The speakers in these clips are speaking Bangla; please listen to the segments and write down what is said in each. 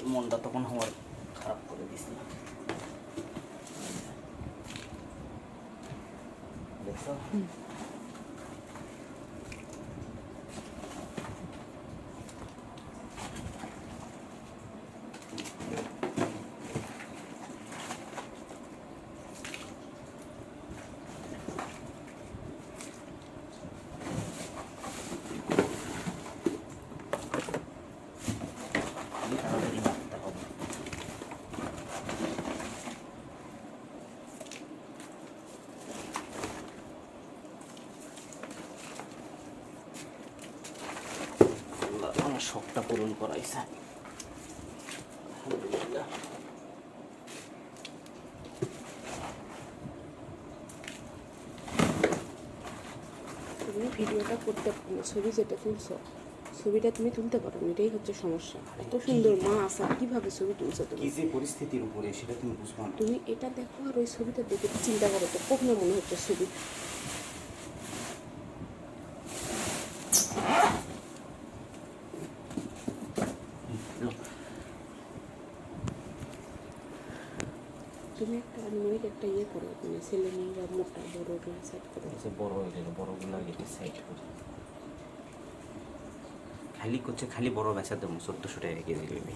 যে মনটা তখন আমার খারাপ করে দিস না দেখছ আমি তাড়াতাড়ি মারতে হবে আল্লাহ আমার শখটা পূরণ করাইছে আলহামদুলিল্লাহ। তুমি ভিডিওটা করতে ছবি যেটা তুলছো ছবিটা তুমি তুলতে পারো না এটাই হচ্ছে সমস্যা। এত সুন্দর মা আসা কীভাবে ছবি তুলছো তুমি? কি যে পরিস্থিতির উপরে সেটা তুমি বুঝবা তুমি এটা দেখো আর ওই ছবিটা দেখে চিন্তা করো তো কখনো মনে হচ্ছে ছবি। তুমি একটা আনুমানিক একটা ইয়ে করো মানে ছেলে মেয়েরা মোটা বড় ওগুলো সেট করো। বড় হয়ে গেল বড়গুলো এটা সাইড করি। খালি করছে খালি বড় বেচা দেবো চোদ্দোশো টাকা কেজি নেবে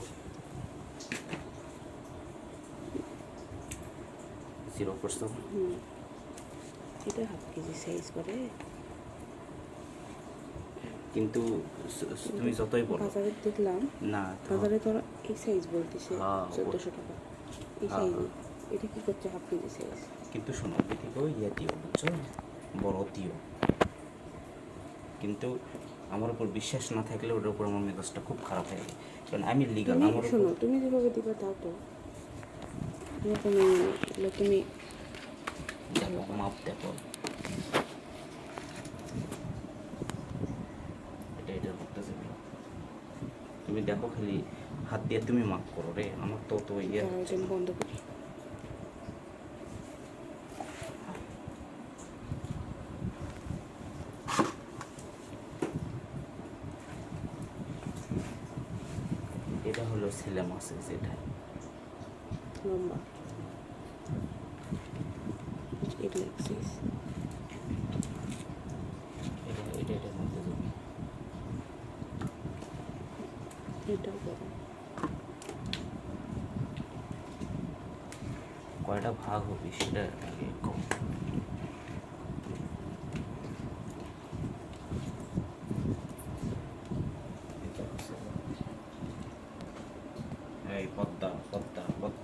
জিরো হুম। এটা হাফ কেজি সাইজ করে। কিন্তু তুমি যতই বলো। বাজারে দেখলাম না বাজারে তো। এই সাইজ বলতেছে হ্যাঁ, চোদ্দোশো টাকা। এই সাইজ এটা কি করছে? হাফ কেজি সাইজ কিন্তু শোনো ওই ইয়ে দিও বুঝছ? বড় দিও। কিন্তু আমার উপর বিশ্বাস না থাকলে ওটার উপর আমার মেজাজটা খুব খারাপ হয়ে যায়। কারণ আমি লিগাল আমার শোনো তুমি যেভাবে দিবা তাও তো। এরকম তুমি দেখো মাপ দেখো। এটা এটা করতেছে তুমি দেখো খালি হাত দিয়ে তুমি মাপ করো রে আমার তো তো ইয়ে বন্ধ করি। এটা হলো ছেলে মাসে যেটা। লম্বা। এটা এক্সিস এটা এটা এটার মধ্যে যাবে এটাও বড়। কয়টা ভাগ হবে সেটা আগে কম। はい、バッター、バッ、ッター。